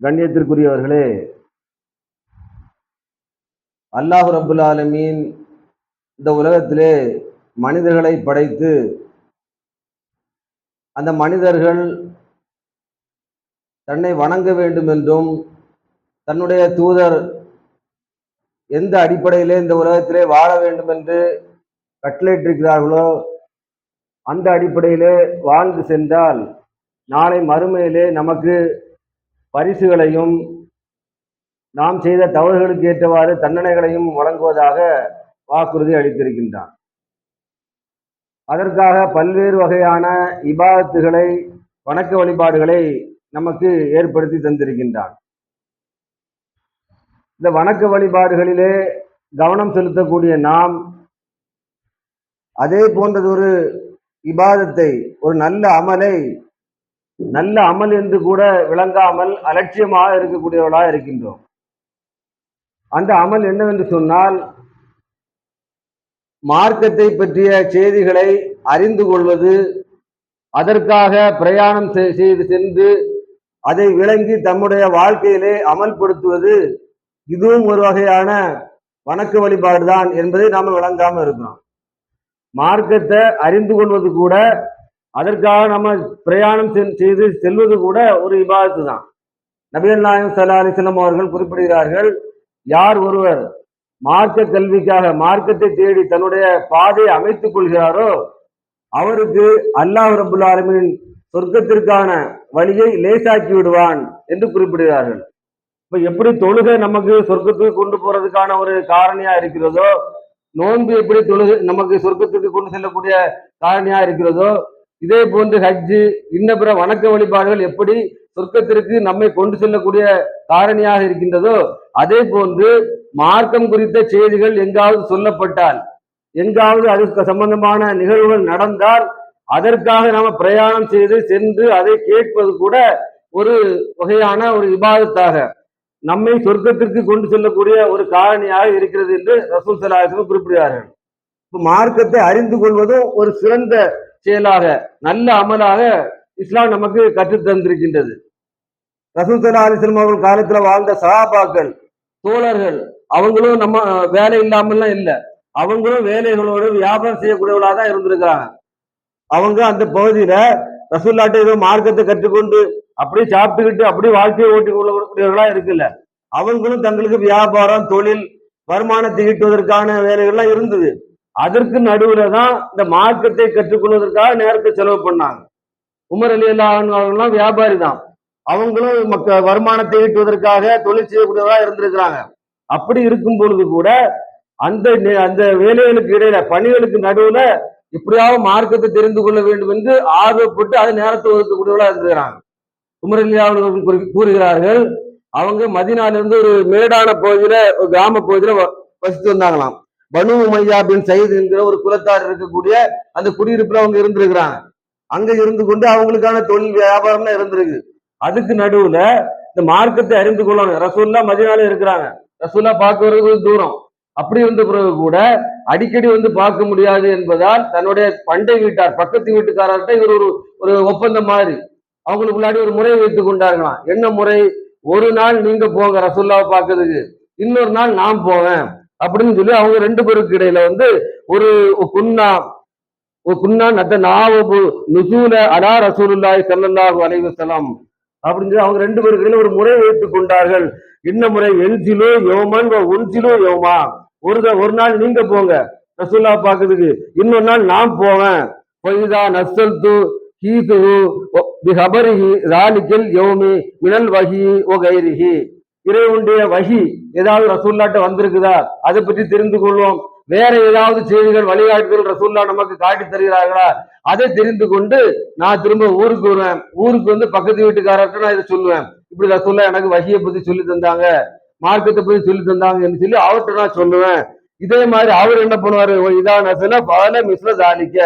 கண்ணியத்திற்குரியவர்களே அல்லாஹு ரபுல் ஆலமீன் இந்த உலகத்திலே மனிதர்களை படைத்து அந்த மனிதர்கள் தன்னை வணங்க வேண்டும் என்றும் தன்னுடைய தூதர் எந்த அடிப்படையிலே இந்த உலகத்திலே வாழ வேண்டும் என்று கட்டளையிட்டிருக்கிறார்களோ அந்த அடிப்படையிலே வாழ்ந்து சென்றால் நாளை மறுமையிலே நமக்கு பரிசுகளையும் நாம் செய்த தவறுகளுக்கு ஏற்றவாறு தண்டனைகளையும் வழங்குவதாக வாக்குறுதி அளித்திருக்கின்றான் அதற்காக பல்வேறு வகையான இபாதத்துகளை வணக்க வழிபாடுகளை நமக்கு ஏற்படுத்தி தந்திருக்கின்றான் இந்த வணக்க வழிபாடுகளிலே கவனம் செலுத்தக்கூடிய நாம் அதே போன்றதொரு இபாதத்தை ஒரு நல்ல அமலை நல்ல அமல் என்று கூட விளங்காமல் அலட்சியமாக இருக்கக்கூடியவர்களாக இருக்கின்றோம். அந்த அமல் என்னவென்று சொன்னால் மார்க்கத்தை பற்றிய செய்திகளை அறிந்து கொள்வது அதற்காக பிரயாணம் செய்து சென்று அதை விளங்கி தம்முடைய வாழ்க்கையிலே அமல்படுத்துவது இதுவும் ஒரு வகையான வணக்க வழிபாடு தான் என்பதை நாம விளங்காமல் இருக்கிறோம். மார்க்கத்தை அறிந்து கொள்வது கூட அதற்காக நம்ம பிரயாணம் செய்து செல்வது கூட ஒரு விவாதத்து தான். நபிகள் நாயகம் சல்லா அலிஸ்லம் அவர்கள் குறிப்பிடுகிறார்கள் யார் ஒருவர் மார்க்க கல்விக்காக மார்க்கத்தை தேடி தன்னுடைய பாதையை அமைத்துக் கொள்கிறாரோ அவருக்கு அல்லாஹ் ரபுல் ஆலமின் சொர்க்கத்திற்கான வழியை லேசாக்கி விடுவான் என்று குறிப்பிடுகிறார்கள். இப்ப எப்படி தொழுகை நமக்கு சொர்க்கத்துக்கு கொண்டு போறதுக்கான ஒரு காரணியா இருக்கிறதோ நோன்பு எப்படி தொழுகை நமக்கு சொர்க்கத்துக்கு கொண்டு செல்லக்கூடிய காரணியா இருக்கிறதோ இதே போன்று ஹஜ்ஜு இன்ன பிற வணக்க வழிபாடுகள் எப்படி சொர்க்கத்திற்கு நம்மை கொண்டு செல்லக்கூடிய காரணியாக இருக்கின்றதோ அதே போன்று மார்க்கம் குறித்த செய்திகள் எங்காவது சொல்லப்பட்டால் எங்காவது அதுக்கு சம்பந்தமான நிகழ்வுகள் நடந்தால் அதற்காக நாம பிரயாணம் செய்து சென்று அதை கேட்பது கூட ஒரு வகையான ஒரு விவாதத்தாக நம்மை சொர்க்கத்திற்கு கொண்டு செல்லக்கூடிய ஒரு காரணியாக இருக்கிறது என்று ரசூல் சலாஹம் குறிப்பிடுகிறார்கள். மார்க்கத்தை அறிந்து கொள்வதும் ஒரு சிறந்த செயலாக நல்ல அமலாக இஸ்லாம் நமக்கு கற்றுத் தந்திருக்கின்றது. ரசூல் சல்லா அலிஸ்லாம் அவர்கள் காலத்துல வாழ்ந்த சகாபாக்கள் தோழர்கள் அவங்களும் நம்ம வேலை இல்லாமல்லாம் இல்லை. அவங்களும் வேலைகளோடு வியாபாரம் செய்யக்கூடியவர்களாக தான் இருந்திருக்காங்க அவங்க அந்த பகுதியில ரசூல்லாட்ட ஏதோ மார்க்கத்தை கற்றுக்கொண்டு அப்படியே சாப்பிட்டுக்கிட்டு அப்படியே வாழ்க்கையை ஓட்டி கொள்ளக்கூடியவர்களா இருக்குல்ல. அவங்களும் தங்களுக்கு வியாபாரம் தொழில் வருமானத்தை ஈட்டுவதற்கான வேலைகள்லாம் இருந்தது. அதற்கு நடுவுல தான் இந்த மார்க்கத்தை கற்றுக்கொள்வதற்காக நேரத்தை செலவு பண்ணாங்க. உமர் அலி அல்லாஹெல்லாம் வியாபாரி தான். அவங்களும் மக்க வருமானத்தை ஈட்டுவதற்காக தொழில் செய்யக்கூடியவர்களா இருந்திருக்கிறாங்க. அப்படி இருக்கும் பொழுது கூட அந்த அந்த வேலைகளுக்கு இடையில பணிகளுக்கு நடுவுல இப்படியாவது மார்க்கத்தை தெரிந்து கொள்ள வேண்டும் என்று ஆர்வப்பட்டு அதை நேரத்தை ஒதுக்கக்கூடியவர்களா இருந்துக்கிறாங்க உமரலியா அவர்கள் கூறுகிறார்கள் அவங்க மதினால இருந்து ஒரு மேடான பகுதியில ஒரு கிராம பகுதியில வசித்து வந்தாங்களாம். பனு உமையா பின் சயீத் என்கிற ஒரு குலத்தார் இருக்கக்கூடிய அந்த குடியிருப்புல அவங்க இருந்திருக்கிறாங்க. அங்க இருந்து கொண்டு அவங்களுக்கான தொழில் வியாபாரம்லாம் இருந்திருக்கு. அதுக்கு நடுவுல இந்த மார்க்கத்தை அறிந்து கொள்ளணும். ரசூல்லா மதினால இருக்கிறாங்க. ரசூல்லா பார்க்கறது தூரம். அப்படி இருந்த பிறகு கூட அடிக்கடி வந்து பார்க்க முடியாது என்பதால் தன்னுடைய பண்டை வீட்டார் பக்கத்து வீட்டுக்காரர்கிட்ட இவர் ஒரு ஒரு ஒப்பந்தம் மாதிரி அவங்களுக்குள்ளாடி ஒரு முறை வைத்துக் கொண்டார்களாம். என்ன முறை? ஒரு நாள் நீங்க போங்க ரசூல்லாவை பார்க்கறதுக்கு. இன்னொரு நாள் நான் போவேன். அப்படின்னு சொல்லி அவங்க ரெண்டு பேருக்கு இடையில வந்து ஒரு குன்னா ஒரு குன்னா நத்த நாவபு நுசூல அலா ரசூலுல்லாய் சல்லல்லாஹு அலைவசலம் அப்படின்னு சொல்லி அவங்க ரெண்டு பேருக்கு இடையில ஒரு முறை வைத்துக் கொண்டார்கள். என்ன முறை? என்சிலோ யோமான் ஒன்சிலோ யோமா. ஒரு ஒரு நாள் நீங்க போங்க. ரசூல்லா பாக்குறதுக்கு இன்னொரு நாள் நான் போவேன். பொய்தா நசல் து ஹீதுஹு பிஹபரிஹி ராலிக்கல் யோமி மினல் வஹி ஓ கைரிஹி இறைவனுடைய வகி ஏதாவது ரசூல்லாட்ட வந்திருக்குதா? அதை பற்றி தெரிந்து கொள்வோம். வேற ஏதாவது செய்திகள் வழிகாட்டுதல் ரசூல்லா நமக்கு காட்டி தருகிறார்களா? அதை தெரிந்து கொண்டு நான் திரும்ப ஊருக்கு வருவேன். ஊருக்கு வந்து பக்கத்து வீட்டுக்காரர்கிட்ட நான் இதை சொல்லுவேன். இப்படி ரசூல்லா எனக்கு வகியை பத்தி சொல்லி தந்தாங்க. மார்க்கத்தை பத்தி சொல்லி தந்தாங்கன்னு சொல்லி அவர்கிட்ட நான் சொல்லுவேன். இதே மாதிரி அவர் என்ன பண்ணுவாரு? இதான் பல மிஸ்ல தாலிக்க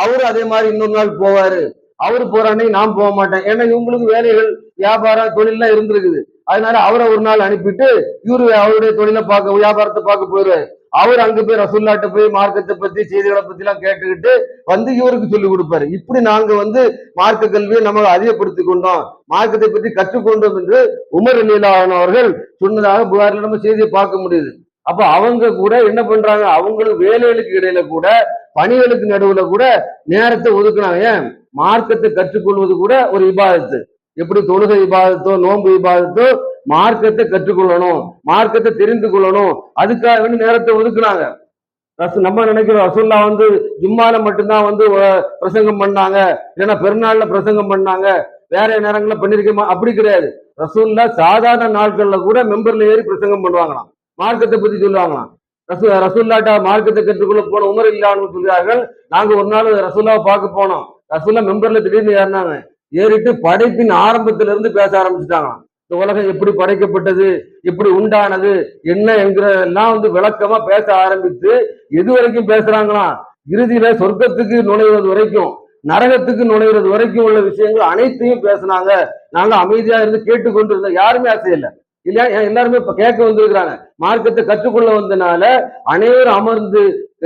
அவரும் அதே மாதிரி இன்னொரு நாள் போவாரு. அவரு அன்னைக்கு நான் போக மாட்டேன். ஏன்னா இவங்களுக்கு வேலைகள் வியாபாரம் தொழில்லாம் இருந்திருக்குது. அதனால அவரை ஒரு நாள் அனுப்பிட்டு இவரு அவருடைய தொழிலை பார்க்க வியாபாரத்தை பார்க்க போயிருவாரு அவர் அங்க போய் ரசூல்லாட்ட போய் மார்க்கத்தை பத்தி செய்திகளை பத்தி எல்லாம் கேட்டுக்கிட்டு வந்து இவருக்கு சொல்லி கொடுப்பாரு. இப்படி நாங்க வந்து மார்க்க கல்வியை நம்ம அதிகப்படுத்தி கொண்டோம். மார்க்கத்தை பற்றி கற்றுக்கொண்டோம் என்று உமர் அலிலான அவர்கள் சொன்னதாக புகாரில் நம்ம செய்தியை பார்க்க முடியுது. அப்ப அவங்க கூட என்ன பண்றாங்க? அவங்களுக்கு வேலைகளுக்கு இடையில கூட பணிகளுக்கு நடுவுல கூட நேரத்தை ஒதுக்குனாங்க ஏன்? மார்க்கத்தை கற்றுக்கொள்வது கூட ஒரு விபாதத்து எப்படி தொழுகை விபாதத்தோ நோன்பு இபாதத்தோ மார்க்கத்தை கற்றுக்கொள்ளணும். மார்க்கத்தை தெரிந்து கொள்ளணும். அதுக்காக வேண்டி நேரத்தை ஒதுக்குனாங்க ரசு- நம்ம நினைக்கிறோம் ரசுல்லா வந்து ஜும்மால மட்டும்தான் வந்து பிரசங்கம் பண்ணாங்க. இல்லைன்னா பெருநாள்ல பிரசங்கம் பண்ணாங்க. வேற நேரங்களில் பண்ணிருக்கமா அப்படி கிடையாது. ரசூல்லா சாதாரண நாட்கள்ல கூட மெம்பர்ல ஏறி பிரசங்கம் பண்ணுவாங்களாம். மார்க்கத்தை பத்தி சொல்லுவாங்களாம். ரசூ ரசூல்லாட்டா மார்க்கத்தை கற்றுக்கொள்ள போன உமர் இல்லான்னு சொல்கிறார்கள் நாங்கள் ஒரு நாள் ரசூல்லாவை பார்க்க போனோம். ரசூல்லா மெம்பர்ல திடீர்னு ஏறினாங்க. ஏறிட்டு படைப்பின் ஆரம்பத்திலிருந்து பேச ஆரம்பிச்சுட்டாங்க இந்த உலகம் எப்படி படைக்கப்பட்டது? எப்படி உண்டானது? என்ன என்கிறதெல்லாம் வந்து விளக்கமா பேச ஆரம்பித்து எது வரைக்கும் பேசுறாங்களாம். இறுதியில சொர்க்கத்துக்கு நுழைவது வரைக்கும் நரகத்துக்கு நுழைவது வரைக்கும் உள்ள விஷயங்கள் அனைத்தையும் பேசுனாங்க. நாங்க அமைதியா இருந்து கேட்டுக்கொண்டு இருந்தோம் யாருமே ஆசையில்லை. இல்லையா எல்லாருமே இப்ப கேட்க வந்திருக்கிறாங்க. மார்க்கத்தை கற்றுக்கொள்ள வந்தனால அனைவரும் அமர்ந்து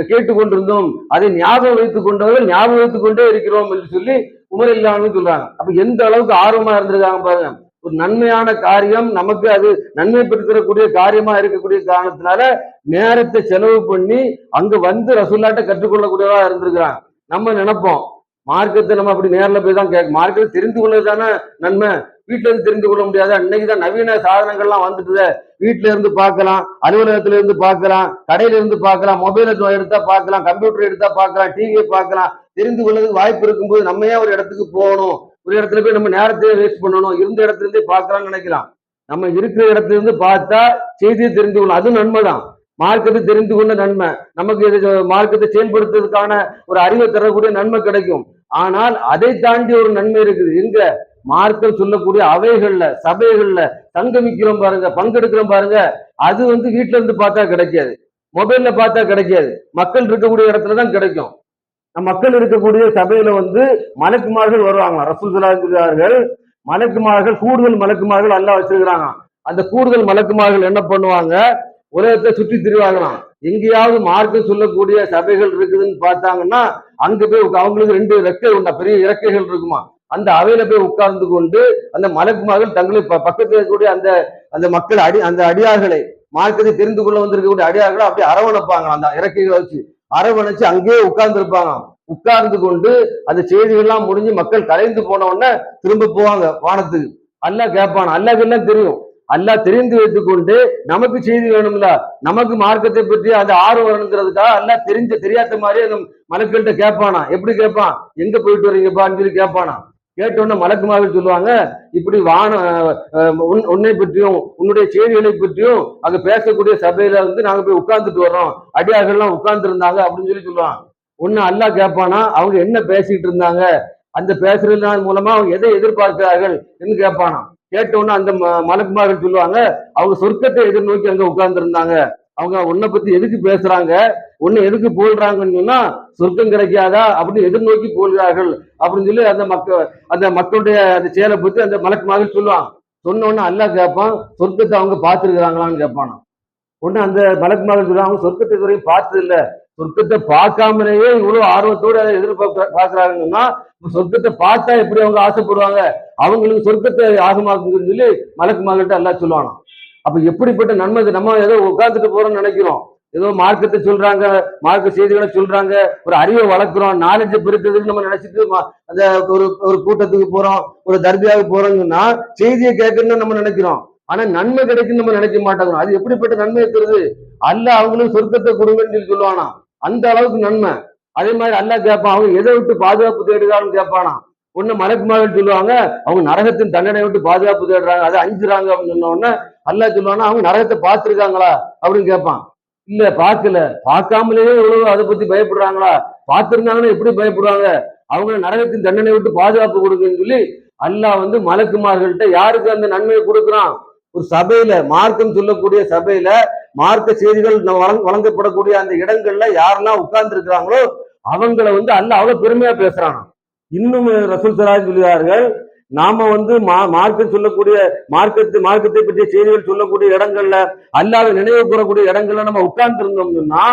கேட்டுக்கொண்டிருந்தோம். அதை ஞாபகம் வைத்துக் கொண்டவர்கள் ஞாபகம் வைத்துக் கொண்டே இருக்கிறோம் என்று சொல்லி உமர் இல்லாமல் சொல்றாங்க. அப்ப எந்த அளவுக்கு ஆர்வமா இருந்திருக்காங்க பாருங்க. ஒரு நன்மையான காரியம் நமக்கு அது நன்மை பெற்றுக்கூடிய காரியமா இருக்கக்கூடிய காரணத்தினால நேரத்தை செலவு பண்ணி அங்க வந்து ரசூல்லாட்ட கற்றுக்கொள்ளக்கூடியவா இருந்திருக்கிறாங்க. நம்ம நினைப்போம். மார்க்கத்தை நம்ம அப்படி நேரில் போய் தான் கேட்க மார்க்கத்தை தெரிந்து கொள்ளது தானே நன்மை. வீட்டுல இருந்து தெரிந்து கொள்ள முடியாது. அன்னைக்கு தான் நவீன சாதனங்கள்லாம் வந்துட்டு வீட்டுல இருந்து பார்க்கலாம் அலுவலகத்துல இருந்து பார்க்கலாம் கடையில இருந்து பார்க்கலாம் மொபைல் எடுத்தா பார்க்கலாம் கம்ப்யூட்டர் எடுத்தா பார்க்கலாம் டிவியை பார்க்கலாம். தெரிந்து கொள்ளதுக்கு வாய்ப்பு இருக்கும்போது நம்ம ஏன் ஒரு இடத்துக்கு போகணும். ஒரு இடத்துல போய் நம்ம நேரத்தையே வேஸ்ட் பண்ணணும். இருந்த இடத்துல இருந்தே பார்க்கலாம்னு நினைக்கலாம். நம்ம இருக்கிற இடத்துல இருந்து பார்த்தா செய்தியை தெரிந்து கொள்ளலாம் அது நன்மைதான். மார்க்கத்தை தெரிந்து கொண்ட நன்மை. நமக்கு இது மார்க்கத்தை செயல்படுத்துறதுக்கான ஒரு அறிவை தரக்கூடிய நன்மை கிடைக்கும். ஆனால் அதை தாண்டி ஒரு நன்மை இருக்குது. எங்க? மார்க்கம் சொல்லக்கூடிய அவைகள்ல சபைகள்ல சங்கமிக்கிறோம் பாருங்க பங்கெடுக்கிறோம் பாருங்க அது வந்து வீட்டுல இருந்து பார்த்தா கிடைக்காது. மொபைல்ல பார்த்தா கிடைக்காது. மக்கள் இருக்கக்கூடிய இடத்துல தான் கிடைக்கும். மக்கள் இருக்கக்கூடிய சபையில வந்து மலக்குமார்கள் வருவாங்க ரசூல் சொல்கிறார்கள் மலக்குமார்கள் கூடுதல் மலக்குமார்கள் எல்லாம் வச்சிருக்கிறாங்க அந்த கூடுதல் மலக்குமார்கள் என்ன பண்ணுவாங்க? உலகத்தை சுற்றி திரிவாங்களாம். எங்கேயாவது மார்க்கம் சொல்லக்கூடிய சபைகள் இருக்குதுன்னு பார்த்தாங்கன்னா அங்க போய் அவங்களுக்கு ரெண்டு இறக்கை உண்டா? பெரிய இறக்கைகள் இருக்குமா? அந்த அவையில போய் உட்கார்ந்து கொண்டு அந்த மலக்குமார்கள் தங்களை ப- பக்கத்துல இருக்கக்கூடிய அந்த அந்த மக்கள் அடி அந்த அடியார்களை மார்க்கத்தை தெரிந்து கொள்ள வந்திருக்கக்கூடிய அடியார்களை அப்படியே அரவணைப்பாங்க அந்த இறக்கைகளை வச்சு அரவணைச்சு அங்கேயே உட்கார்ந்து இருப்பாங்க உட்கார்ந்து கொண்டு அந்த செய்திகள்லாம் முடிஞ்சு மக்கள் கலைந்து போன உடனே திரும்ப போவாங்க வானத்துக்கு. அல்லா கேட்பான் அல்லாஹ் எல்லாம் தெரியும்? அல்லாஹ் தெரிந்து வைத்துக் கொண்டு நமக்கு செய்தி வேணும்ல? நமக்கு மார்க்கத்தை பற்றி அந்த ஆர்வம் வரணுங்கிறதுக்காக அல்லா தெரிஞ்ச தெரியாத மாதிரி அந்த மலக்கள்கிட்ட கேட்பானா எப்படி கேட்பான் எங்க போயிட்டு வரீங்கப்பான்னு சொல்லி கேட்பானா கேட்ட உடனே சொல்லுவாங்க இப்படி வான உன்னை பற்றியும் உன்னுடைய செய்திகளை பற்றியும் அங்க பேசக்கூடிய சபையில வந்து நாங்க போய் உட்கார்ந்துட்டு வர்றோம். அடியார்கள்லாம் உட்கார்ந்து இருந்தாங்க அப்படின்னு சொல்லி சொல்லுவாங்க. ஒண்ணு அல்லாஹ் கேட்பானா அவங்க என்ன பேசிட்டு இருந்தாங்க அந்த பேசுறதுனால மூலமா அவங்க எதை எதிர்பார்க்கிறார்கள் என்று கேட்பானா. கேட்டோன்னு அந்த ம- மலக்குமார்கள் சொல்லுவாங்க அவங்க சொர்க்கத்தை எதிர்நோக்கி அங்க உட்கார்ந்து இருந்தாங்க அவங்க உன்னை பத்தி எதுக்கு பேசுறாங்க? உன்னை எதுக்கு போல்றாங்கன்னு சொன்னா சொர்க்கம் கிடைக்காதா? அப்படின்னு எதிர்நோக்கி போல்கிறார்கள். அப்படின்னு சொல்லி அந்த மக்கள் அந்த மக்களுடைய அந்த செயலை பத்தி அந்த மலக்குமார்கள் சொல்லுவான். சொன்ன உடனே அல்லாஹ் கேட்பான் சொர்க்கத்தை அவங்க பார்த்துருக்குறாங்களான்னு கேட்பானா உடனே அந்த மலக்கு மாதிரி சொல்லுவாங்க சொர்க்கத்தை இதுவரையும் பார்த்தது இல்லை சொர்க்கத்தை பார்க்காமலேயே இவ்வளவு ஆர்வத்தோடு அதை எதிர்பார்க்க பார்க்குறாங்கன்னா சொர்க்கத்தை பார்த்தா எப்படி அவங்க ஆசைப்படுவாங்க? அவங்களுக்கு சொர்க்கத்தை ஆகமாக்குதுன்னு சொல்லி மலக்கு மகள்கிட்ட எல்லாம் சொல்லுவானா அப்ப எப்படிப்பட்ட நன்மை நம்ம ஏதோ உட்கார்ந்துட்டு போறோம்னு நினைக்கிறோம். ஏதோ மார்க்கத்தை சொல்றாங்க மார்க்க செய்திகளை சொல்றாங்க ஒரு அறிவை வளர்க்குறோம் நாலேஜை பெருக்கிறதுக்கு நம்ம நினைச்சிட்டு அந்த ஒரு ஒரு கூட்டத்துக்கு போறோம் ஒரு தர்பியாவுக்கு போறோம்னா செய்தியை கேட்கணும்னு நம்ம நினைக்கிறோம். ஆனா நன்மை கிடைக்குன்னு நம்ம நினைக்க மாட்டோம். அது எப்படிப்பட்ட நன்மை இருக்கிறது? அல்ல அவங்களும் சொர்க்கத்தை கொடுங்கன்னு சொல்லி சொல்லுவானா அந்த அளவுக்கு நன்மை. அதே மாதிரி அல்ல கேட்பான். அவங்க எதை விட்டு பாதுகாப்பு தேடுதான்னு கேட்பானா ஒன்னு மலக்குமார்கள் சொல்லுவாங்க. அவங்க நரகத்தின் தண்டனை விட்டு பாதுகாப்பு தேடுறாங்க. அதை அஞ்சுறாங்க அப்படின்னு சொன்ன உடனே அல்லாஹ் சொல்லுவானா அவங்க நரகத்தை பார்த்துருக்காங்களா? அப்படின்னு கேட்பான். இல்ல பார்க்கல. பார்க்காமலேயே எவ்வளவு அதை பத்தி பயப்படுறாங்களா? பார்த்திருந்தாங்கன்னா எப்படி பயப்படுவாங்க? அவங்க நரகத்தின் தண்டனை விட்டு பாதுகாப்பு கொடுங்கன்னு சொல்லி அல்லாஹ் வந்து மலக்குமார்கள்ட்ட யாருக்கு அந்த நன்மையை கொடுக்குறான்? ஒரு சபையில மார்க்கம் சொல்லக்கூடிய சபையில மார்க்க செய்திகள் வழங்கப்படக்கூடிய அந்த இடங்கள்ல யாரெல்லாம் உட்கார்ந்து இருக்கிறாங்களோ அவங்கள வந்து அல்லாஹ் அவ்வளவு பெருமையா பேசுறான் இன்னும் ரசூல் சராஜ் சொல்கிறார்கள் நாம வந்து மா மார்க்கெட் சொல்லக்கூடிய மார்க்கெட் மார்க்கத்தை பற்றிய செய்திகள் சொல்லக்கூடிய இடங்கள்ல அல்லாத நினைவு கூறக்கூடிய இடங்கள்ல நம்ம உட்கார்ந்து இருந்தோம்னா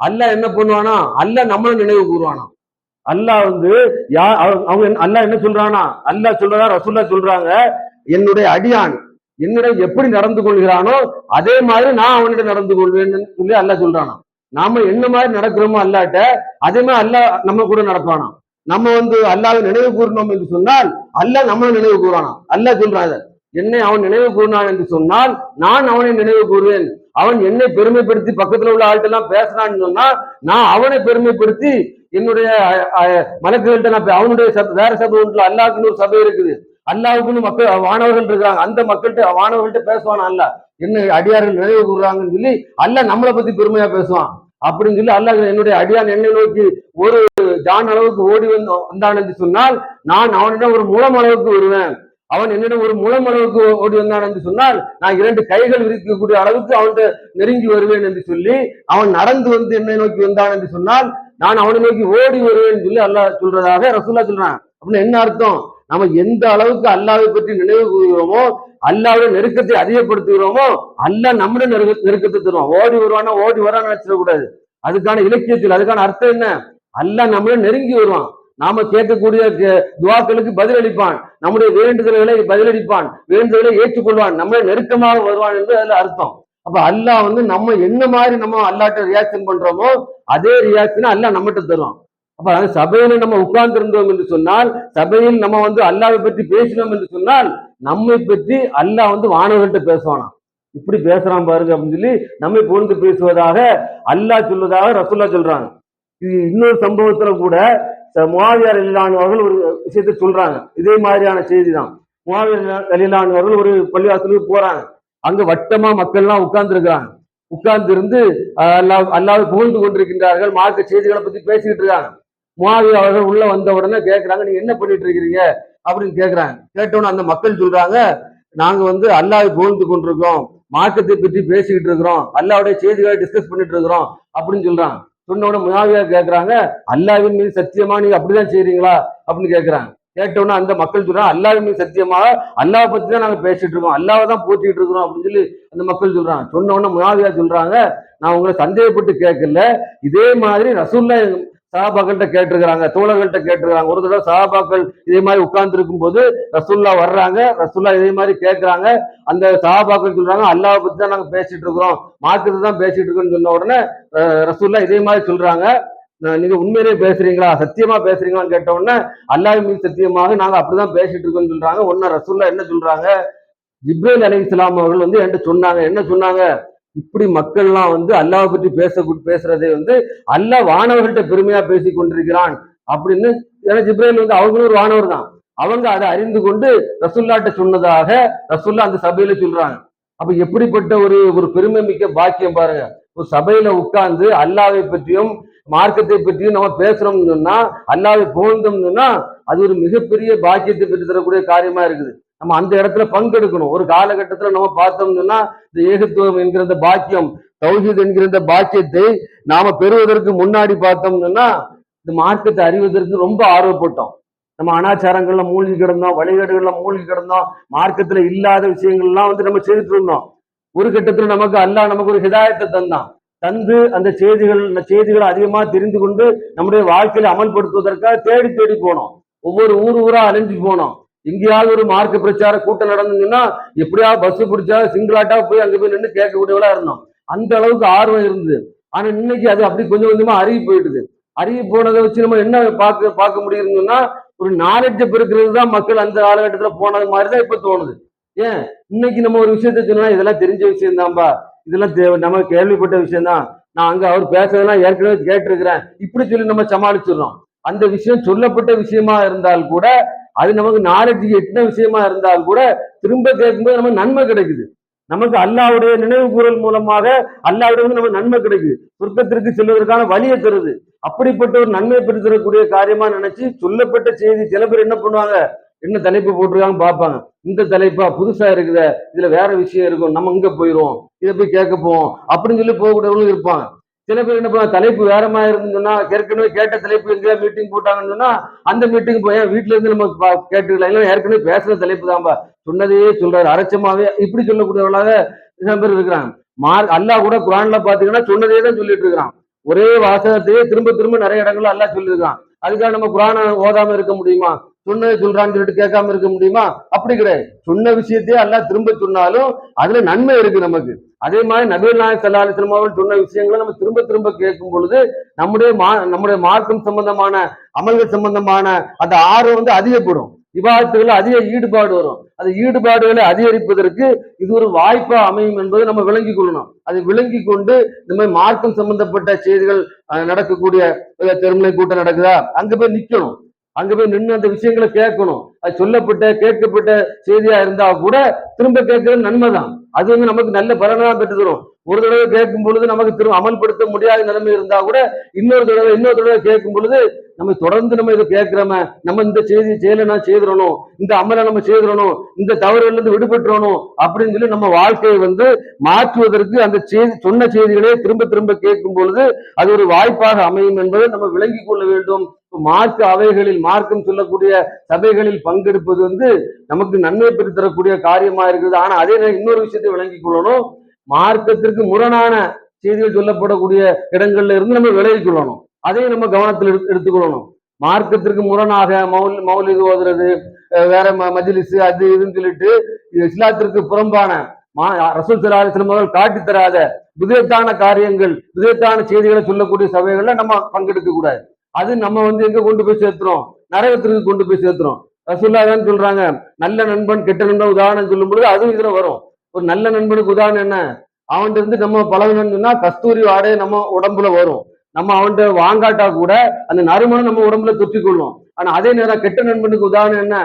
அல்லாஹ் என்ன பண்ணுவானா? அல்ல நம்மளும் நினைவு கூறுவானா? அல்லாஹ் வந்து யா அவ- அவங்க அல்லாஹ் என்ன சொல்றானா? அல்லாஹ் சொல்றதா ரசூல்லா சொல்றாங்க என்னுடைய அடியான் என்னிடம் எப்படி நடந்து கொள்கிறானோ அதே மாதிரி நான் அவனிடம் நடந்து கொள்வேன்னு சொல்லி அல்லாஹ் சொல்றானா? நாம என்ன மாதிரி நடக்கிறோமோ அல்லாட்ட அதே மாதிரி அல்லாஹ் நம்ம கூட நடப்பானா? நம்ம வந்து அல்லாவை நினைவு கூறினோம் என்று சொன்னால் அல்ல நம்மளை நினைவு கூறானா? அல்ல சொல்றாங்க. என்னை அவன் நினைவு கூறினான் என்று சொன்னால் நான் அவனை நினைவு கூறுவேன். அவன் என்னை பெருமைப்படுத்தி பக்கத்துல உள்ள ஆள்கிட்ட எல்லாம் பேசினான்னு சொன்னா நான் அவனை பெருமைப்படுத்தி என்னுடைய மலக்குகள்கிட்ட நான் அவனுடைய சபை வேற சபை உண்டு அல்லாவுக்குன்னு ஒரு சபை இருக்குது. அல்லாவுக்குன்னு மக்கள் வானவர்கள் இருக்காங்க. அந்த மக்கள்கிட்ட வானவர்கள்ட்ட பேசுவான் அல்ல என்ன அடியார்கள் நினைவு கூறுறாங்கன்னு சொல்லி அல்ல நம்மளை பத்தி பெருமையா பேசுவான். அப்படின்னு சொல்லி அல்லாஹ் என்னுடைய அடியான் என்னை நோக்கி ஒரு ஜான் அளவுக்கு ஓடி வந்து வந்தான் என்று சொன்னால் நான் அவனிடம் ஒரு மூலம் அளவுக்கு வருவேன். அவன் என்னிடம் ஒரு மூலம் அளவுக்கு ஓடி வந்தான் என்று சொன்னால் நான் இரண்டு கைகள் விரிக்கக்கூடிய அளவுக்கு அவன்கிட்ட நெருங்கி வருவேன் என்று சொல்லி அவன் நடந்து வந்து என்னை நோக்கி வந்தான் என்று சொன்னால் நான் அவனை நோக்கி ஓடி வருவேன் சொல்லி அல்லாஹ் சொல்றதாக ரசூல்லா சொல்றான். அப்படின்னு என்ன அர்த்தம்? நம்ம எந்த அளவுக்கு அல்லாவை பற்றி நினைவு கூறுகிறோமோ அல்லாவுடைய நெருக்கத்தை அதிகப்படுத்துகிறோமோ அல்லா நம்முடைய நெருக்க நெருக்கத்தை தருவோம் ஓடி வருவானா ஓடி வரான்னு நினைச்சிடக்கூடாது. அதுக்கான இலக்கியத்தில் அதுக்கான அர்த்தம் என்ன? அல்லாஹ் நம்மள நெருங்கி வருவான். நாம கேட்கக்கூடிய துவாக்களுக்கு பதிலளிப்பான். நம்முடைய வேண்டுதல்களை பதிலளிப்பான். வேண்டுதலை ஏற்றுக்கொள்வான். நம்மளை நெருக்கமாக வருவான் என்று அதுல அர்த்தம். அப்ப அல்லாஹ் வந்து நம்ம என்ன மாதிரி நம்ம அல்லாட்ட ரியாக்ஷன் பண்றோமோ அதே ரியாக்ஷனை அல்லாஹ் நம்மகிட்ட தருவான். அப்ப அது சபையில நம்ம உட்கார்ந்து இருந்தோம் என்று சொன்னால் சபையில் நம்ம வந்து அல்லாவை பற்றி பேசினோம் என்று சொன்னால் நம்மை பற்றி அல்லாஹ் வந்து வானவர்கிட்ட பேசுவானா இப்படி பேசுறான் பாருங்க அப்படின்னு சொல்லி நம்மை புகழ்ந்து பேசுவதாக அல்லாஹ் சொல்வதாக ரசுல்லா சொல்றாங்க. இது இன்னொரு சம்பவத்துல கூட ச- அலிலான் அவர்கள் ஒரு விஷயத்தை சொல்றாங்க. இதே மாதிரியான செய்தி தான் முஆவியார் அலிலான் அவர்கள் ஒரு பள்ளிவாசலுக்கு போறாங்க. அங்க வட்டமா மக்கள்லாம் உட்கார்ந்து இருக்கிறாங்க உட்கார்ந்து இருந்து அல்லாஹ் அல்லாவை புகழ்ந்து கொண்டிருக்கின்றார்கள். மார்க்க செய்திகளை பத்தி பேசிக்கிட்டு இருக்காங்க. முஆவியா அவர்கள் உள்ள வந்த உடனே கேட்கிறாங்க நீங்க என்ன பண்ணிட்டு இருக்கிறீங்க? அப்படின்னு கேட்கிறாங்க கேட்டவுடனே அந்த மக்கள் சொல்றாங்க நாங்க வந்து அல்லாவை புகழ்ந்து கொண்டிருக்கோம். மார்க்கத்தை பற்றி பேசிக்கிட்டு இருக்கிறோம். அல்லாவுடைய செய்திகளை டிஸ்கஸ் பண்ணிட்டு இருக்கிறோம். அப்படின்னு சொல்றாங்க. சொன்னோட முனாவியார் கேட்கறாங்க அல்லாவின் மீது சத்தியமா நீங்க அப்படிதான் செய்யறீங்களா அப்படின்னு கேட்கறாங்க கேட்டோன்னா அந்த மக்கள் சொல்றாங்க அல்லாவின் மீது சத்தியமாக அல்லாவை பத்தி தான் நாங்க பேசிட்டு இருக்கோம். அல்லாவை தான் போற்றிட்டு இருக்கிறோம். அப்படின்னு சொல்லி அந்த மக்கள் சொல்றாங்க. சொன்ன முனாவியார் சொல்றாங்க நான் உங்களை சந்தேகப்பட்டு கேட்கல. இதே மாதிரி ரசூல்லா சஹாபாக்கள்கிட்ட கேட்டிருக்கிறாங்க தோழர்கள்ட்ட கேட்டிருக்காங்க ஒரு தடவை சஹாபாக்கள் இதே மாதிரி உட்கார்ந்துருக்கும் போது ரசுல்லா வர்றாங்க ரசுல்லா இதே மாதிரி கேட்கிறாங்க. அந்த சஹாபாக்கள் சொல்றாங்க அல்லாவை பத்தி தான் நாங்க பேசிட்டு இருக்கிறோம் மார்க்கத்தை தான் பேசிட்டு இருக்கோம்னு சொன்ன உடனே ரசுல்லா இதே மாதிரி சொல்றாங்க. நீங்க உண்மையிலேயே பேசுறீங்களா? சத்தியமா பேசுறீங்களான்னு கேட்ட உடனே அல்லாஹ் மீது சத்தியமாக நாங்க அப்படிதான் பேசிட்டு இருக்கோம்னு சொல்றாங்க. ஒன்னு ரசுல்லா என்ன சொல்றாங்க? ஜிப்ரேல் அலி இஸ்லாம் அவர்கள் வந்து என்கிட்ட சொன்னாங்க. என்ன சொன்னாங்க? இப்படி மக்கள்லாம் வந்து அல்லாவை பற்றி பேச பேசுறதை வந்து அல்லாஹ் வானவர்கள்ட்ட பெருமையா பேசி கொண்டிருக்கிறான் அப்படின்னு ஏன்னா ஜிப்ரேல் வந்து அவங்களும் ஒரு வானவர் தான். அவங்க அதை அறிந்து கொண்டு ரசுல்லாட்ட சொன்னதாக ரசுல்லா அந்த சபையில சொல்றாங்க. அப்ப எப்படிப்பட்ட ஒரு ஒரு பெருமை மிக்க பாக்கியம் பாருங்க. ஒரு சபையில உட்கார்ந்து அல்லாவை பற்றியும் மார்க்கத்தை பற்றியும் நம்ம பேசுறோம்னு சொன்னா அல்லாவை புகழ்ந்தோம்னு சொன்னா அது ஒரு மிகப்பெரிய பாக்கியத்தை பெற்று தரக்கூடிய காரியமா இருக்குது. நம்ம அந்த இடத்துல பங்கெடுக்கணும். ஒரு காலகட்டத்துல நம்ம பார்த்தோம்னா இந்த ஏகத்துவம் என்கிற இந்த பாக்கியம் தௌஹீத் என்கிற இந்த பாக்கியத்தை நாம பெறுவதற்கு முன்னாடி பார்த்தோம்னா இந்த மார்க்கத்தை அறிவதற்கு ரொம்ப ஆர்வப்பட்டோம். நம்ம அனாச்சாரங்கள்ல மூழ்கி கிடந்தோம் வழிகேடுகள்ல மூழ்கி கிடந்தோம் மார்க்கத்துல இல்லாத விஷயங்கள்லாம் வந்து நம்ம செய்துட்டு இருந்தோம். ஒரு கட்டத்துல நமக்கு அல்லாஹ் நமக்கு ஒரு ஹிதாயத்தை தந்தான். தந்து அந்த செய்திகள் செய்திகளை அதிகமா தெரிந்து கொண்டு நம்முடைய வாழ்க்கையில அமல்படுத்துவதற்காக தேடி தேடி போனோம். ஒவ்வொரு ஊர் ஊரா அலைஞ்சு போனோம். எங்கேயாவது ஒரு மார்க்க பிரச்சார கூட்டம் நடந்ததுன்னா எப்படியாவது பஸ் பிடிச்சா சிங்கிளாட்டா போய் அங்கே போய் நின்று கேட்கக்கூடியவளா இருந்தோம். அந்த அளவுக்கு ஆர்வம் இருந்தது. ஆனா இன்னைக்கு அது அப்படி கொஞ்சம் கொஞ்சமா அருகி போயிட்டுது அருகி போனதை வச்சு நம்ம என்ன பார்க்க பார்க்க முடியுதுன்னா ஒரு நாலேஜை பெருக்கிறது தான் மக்கள் அந்த காலகட்டத்தில் போனது மாதிரி தான் இப்போ தோணுது. ஏன்? இன்னைக்கு நம்ம ஒரு விஷயத்த சொன்னா இதெல்லாம் தெரிஞ்ச விஷயம் தான்பா இதெல்லாம் தேவை நம்ம கேள்விப்பட்ட விஷயம் தான் நான் அங்க அவர் பேசுறதெல்லாம் ஏற்கனவே கேட்டிருக்கிறேன். இப்படி சொல்லி நம்ம சமாளிச்சிடறோம். அந்த விஷயம் சொல்லப்பட்ட விஷயமா இருந்தால் கூட அது நமக்கு நாலேஜ் எட்டின விஷயமா இருந்தால் கூட திரும்ப கேட்கும்போது நமக்கு நன்மை கிடைக்குது. நமக்கு அல்லாவுடைய நினைவு கூறல் மூலமாக அல்லாவுடைய வந்து நமக்கு நன்மை கிடைக்குது. சொர்க்கத்திற்கு செல்வதற்கான வழியை தருது அப்படிப்பட்ட ஒரு நன்மை பெற்று தரக்கூடிய காரியமா நினைச்சு சொல்லப்பட்ட செய்தி சில பேர் என்ன பண்ணுவாங்க? என்ன தலைப்பு போட்டிருக்காங்க பார்ப்பாங்க. இந்த தலைப்பா புதுசா இருக்குதே இதுல வேற விஷயம் இருக்கும் நம்ம இங்க போயிடுவோம் இதை போய் கேட்க போவோம் அப்படின்னு சொல்லி போகக்கூடியவங்களும் இருப்பாங்க. சில பேர் என்ன பண்ண தலைப்பு வேற மாதிரி இருந்ததுன்னா ஏற்கனவே கேட்ட தலைப்பு எங்கேயா மீட்டிங் போட்டாங்கன்னு சொன்னா அந்த மீட்டிங் போய் வீட்டுல இருந்து நம்ம பா- கேட்டுக்கலாம். இல்லை ஏற்கனவே பேசுற தலைப்பு தான்பா. சொன்னதையே சொல்றாரு. அரைச்சமாவே இப்படி சொல்லக்கூடியவர்களாக சில பேர் இருக்கிறாங்க. மார்க் அல்லாஹ் கூட குரான்ல பாத்தீங்கன்னா சொன்னதே தான் சொல்லிட்டு இருக்கிறான். ஒரே வாசகத்தையே திரும்ப திரும்ப நிறைய இடங்கள்ல அல்லாஹ் சொல்லியிருக்கான் அதுக்காக நம்ம குரான ஓதாம இருக்க முடியுமா? சொன்னதை சொல்றான்னு சொல்லிட்டு கேட்காம இருக்க முடியுமா? அப்படி கிடையாது சொன்ன விஷயத்தையே அல்லாஹ் திரும்ப சொன்னாலும் அதுல நன்மை இருக்கு நமக்கு. அதே மாதிரி நபீர் நாயக் சல்லா அலிஸ்லாம் சொன்ன விஷயங்களை நம்ம திரும்ப திரும்ப கேட்கும் பொழுது நம்முடைய மா நம்முடைய மார்க்கம் சம்பந்தமான அமல்கள் சம்பந்தமான அந்த ஆர்வம் வந்து அதிகப்படும். விவாதத்துகள் அதிக ஈடுபாடு வரும். அந்த ஈடுபாடுகளை அதிகரிப்பதற்கு இது ஒரு வாய்ப்பா அமையும் என்பதை நம்ம விளங்கி கொள்ளணும். அதை விளங்கி கொண்டு இந்த மாதிரி மார்க்கம் சம்பந்தப்பட்ட செய்திகள் நடக்கக்கூடிய அஹ், திருமலை கூட்டம் நடக்குதா? அங்க போய் நிக்கணும். அங்க போய் நின்று அந்த விஷயங்களை கேட்கணும். அது சொல்லப்பட்ட கேட்கப்பட்ட செய்தியா இருந்தா கூட திரும்ப கேட்கறது நன்மைதான். அது வந்து நமக்கு நல்ல பலனா பெற்று தரும். ஒரு தடவை கேட்கும் பொழுது நமக்கு திரும்ப அமல்படுத்த முடியாத நிலைமை இருந்தா கூட இன்னொரு தடவை இன்னொரு தடவை கேட்கும் பொழுது நம்ம தொடர்ந்து நம்ம இதை கேட்கிறோம நம்ம இந்த செய்தி செயலை செய்திடணும் இந்த அமலை நம்ம செய்திடணும் இந்த தவறுல இருந்து விடுபட்டுறணும் அப்படின்னு சொல்லி நம்ம வாழ்க்கையை வந்து மாற்றுவதற்கு அந்த செய்தி சொன்ன செய்திகளே திரும்ப திரும்ப கேட்கும் பொழுது அது ஒரு வாய்ப்பாக அமையும் என்பதை நம்ம விளங்கி கொள்ள வேண்டும். மார்க்கு அவைகளில் மார்க்கம் சொல்லக்கூடிய சபைகளில் பங்கெடுப்பது வந்து நமக்கு நன்மை பெற்று தரக்கூடிய காரியமா இருக்குது. ஆனா அதே நேரம் இன்னொரு விஷயத்தை விளங்கிக் கொள்ளணும். மார்க்கத்திற்கு முரணான செய்திகள் சொல்லப்படக்கூடிய இடங்கள்ல இருந்து நம்ம விலகிக் கொள்ளணும். அதையும் நம்ம கவனத்தில் எடுத்துக்கொள்ளணும் மார்க்கத்திற்கு முரணாக மௌல் மௌலிது ஓதுறது வேற ம- அது இதுன்னு சொல்லிட்டு இது இஸ்லாத்திற்கு புறம்பான மா ரசூல் சலாஹிஸ்லம் அவர்கள் காட்டி தராத விதத்தான காரியங்கள் விதத்தான செய்திகளை சொல்லக்கூடிய சபைகள்ல நம்ம பங்கெடுக்க கூடாது. அது நம்ம வந்து எங்க கொண்டு போய் சேர்த்துறோம்? நரகத்திற்கு கொண்டு போய் சேர்த்துறோம். ரசுல்லாதான் சொல்றாங்க நல்ல நண்பன் கெட்ட நண்பன் உதாரணம் சொல்லும் பொழுது அதுவும் இதுல வரும். ஒரு நல்ல நண்பனுக்கு உதாரணம் என்ன? அவன்கிட்ட இருந்து நம்ம பழகணும்னா கஸ்தூரி வாடகை நம்ம உடம்புல வரும். நம்ம அவன்கிட்ட வாங்காட்டா கூட அந்த நறுமணம் நம்ம உடம்புல தொற்றிக்கொள்ளும். ஆனா அதே நேரம் கெட்ட நண்பனுக்கு உதாரணம் என்ன?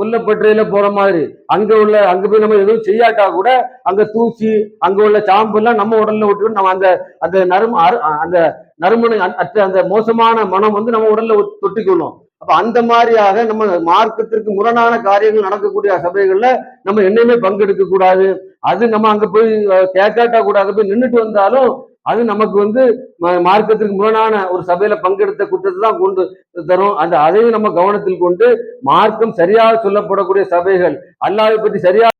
கொல்லப்பட்டறையில போற மாதிரி. அங்க உள்ள அங்க போய் நம்ம எதுவும் செய்யாட்டா கூட அங்க தூசி அங்க உள்ள சாம்பு எல்லாம் நம்ம உடல்ல விட்டு நம்ம அந்த அந்த நறும அரு- அந்த நறுமணம் அ- அற்ற அந்த மோசமான மனம் வந்து நம்ம உடல்ல தொட்டிக்கணும் தொட்டிக்கொள்ளும். அப்ப அந்த மாதிரியாக நம்ம மார்க்கத்திற்கு முரணான காரியங்கள் நடக்கக்கூடிய சபைகள்ல நம்ம என்னையுமே பங்கெடுக்க கூடாது அது நம்ம அங்க போய் கேட்காட்டா கூட அங்க போய் நின்றுட்டு வந்தாலும் அது நமக்கு வந்து மார்க்கத்திற்கு முரணான ஒரு சபையில பங்கெடுத்த குற்றத்தை தான் கொண்டு தரும். அந்த அதையும் நம்ம கவனத்தில் கொண்டு மார்க்கம் சரியாக சொல்லப்படக்கூடிய சபைகள் அல்லாவை பற்றி சரியாக